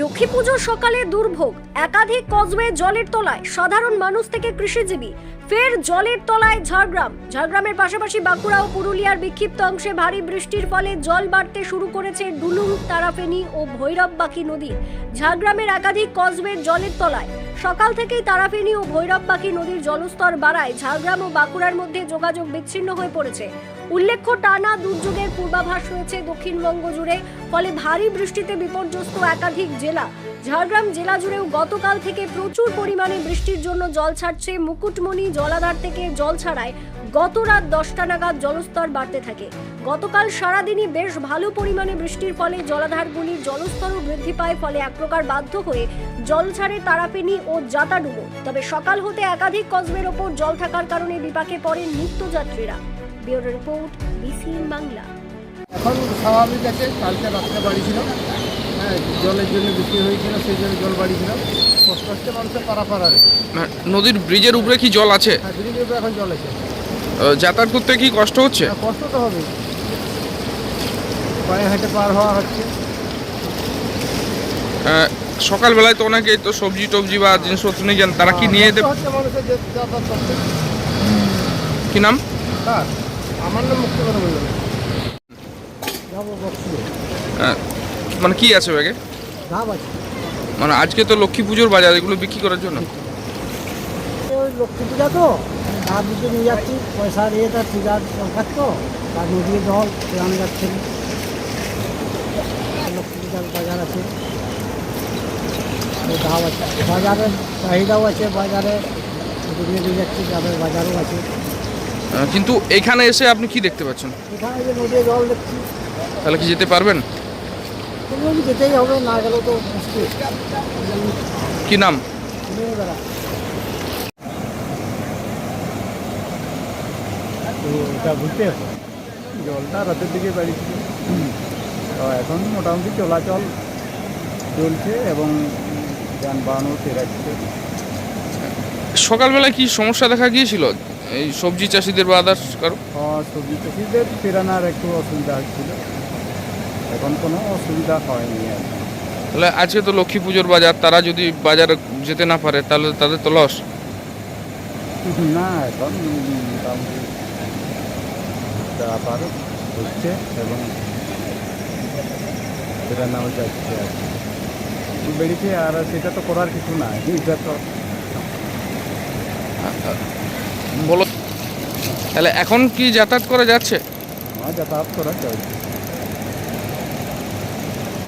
লক্ষ্মী সকালে দুর্ভোগ। একাধিক কজওয়ে জলের তলায় সাধারণ মানুষ থেকে কৃষিজীবী। ফের জলের তলায় ঝাড়গ্রাম। ঝাড়গ্রামের পাশাপাশি বাঁকুড়া ও পুরুলিয়ার বিক্ষিপ্ত অংশে ভারী বৃষ্টির ফলে জল বাড়তে শুরু করেছে ডুলুং, তারাফেনী ও ভৈরব ভৈরববাকি নদী। ঝাড়গ্রামের একাধিক কজওয়ে জলের তলায়। সকাল থেকেই তারাফেনী ও ভৈরব ভৈরববাকি নদীর জলস্তর বাড়ায়। ঝাড়গ্রাম ও বাঁকুড়ার মধ্যে যোগাযোগ বিচ্ছিন্ন হয়ে পড়েছে। উল্লেখ্য, টানা দুর্যোগের পূর্বাভাস রয়েছে দক্ষিণবঙ্গ জুড়ে, ফলে ভারী বৃষ্টিতে বিপর্যস্ত একাধিক জেলা। ঝাড়গ্রাম জেলা জুড়েও গতকাল থেকে প্রচুর পরিমাণে বৃষ্টির জন্য জল ছাড়ছে। মুকুটমণি জলাধার থেকে জল ছাড়ায় গত রাত দশটা নাগাদ জলস্তর বাড়তে থাকে। গতকাল সারাদিনই বেশ ভালো পরিমাণে বৃষ্টির ফলে জলাধারগুলির জলস্তরও বৃদ্ধি পায়, ফলে এক প্রকার বাধ্য হয়ে জল ছাড়ে তারাপেনি ও জাতাডুবো তবে সকাল হতে একাধিক কসবের ওপর জল থাকার কারণে বিপাকে পড়েন নিত্যযাত্রীরা। Bureau report, BCN Bangla. এখন স্বাভাবিক আছে, কালকে রাত্রে বাড়ি ছিল। হ্যাঁ জলের জন্য বৃষ্টি হয়েছিল সেই জন্য জল বাড়ি ছিল কষ্ট হচ্ছে মানুষের পারাপার আর। নদীর ব্রিজের উপরে কি জল আছে? হ্যাঁ ব্রিজের উপরে এখন জল আছে। যাতায়াত করতে কি কষ্ট হচ্ছে? হ্যাঁ, কষ্ট তো হবে পায়ে হেঁটে পার হওয়া হচ্ছে। সকালবেলায় তো অনেকে তো সবজি টবজি বা জিনিসপত্র নিয়ে যান তারা কি নিয়ে যেতে কি নাম? হ্যাঁ আমার নাম মুক্তি কথা বললাম মানে কি আছে ব্যাগে মানে আজকে তো লক্ষ্মী পুজোর বাজার এগুলো বিক্রি করার জন্য? লক্ষ্মী পূজা তো ধাপ দিতে নিয়ে যাচ্ছি পয়সার ইয়েটা আছে দরকার তো তার নদীর জল সেখানে যাচ্ছে। লক্ষ্মী পূজার বাজার আছে। ওই আছে। বাজারের চাহিদাও আছে বাজারে নিয়ে নিয়ে যাচ্ছি যাদের বাজারও আছে। কিন্তু এখানে এসে আপনি কি দেখতে পাচ্ছেন? এখানে যে নদীর জল দেখছি। তাহলে কি যেতে পারবেন? যেতেই হবে? না তো মুশকিল। কি নাম? বুঝতে জলটা রাতের দিকে বাড়িছিল তো এখন মোটামুটি চলাচল চলছে এবং যানবাহনও ফেরাচ্ছে। সকালবেলায় কি সমস্যা দেখা গিয়েছিল? এই সবজি চাষিদের বা আদার্স কারও? সবজি চাষিদের ফেরানোর একটু অসুবিধা হচ্ছিল। এখন কোনো অসুবিধা হয়নি আর তাহলে আজকে তো লক্ষ্মী পুজোর বাজার তারা যদি বাজারে যেতে না পারে তাহলে তাদের তো লস না এখন মোটামুটি হচ্ছে এবং ফেরানো যাচ্ছে আর বেড়েছে আর সেটা তো করার কিছু নাই এটা তো বলো তাহলে এখন কি যাতায়াত করা যাচ্ছে? আমার যাতায়াত করা চলছে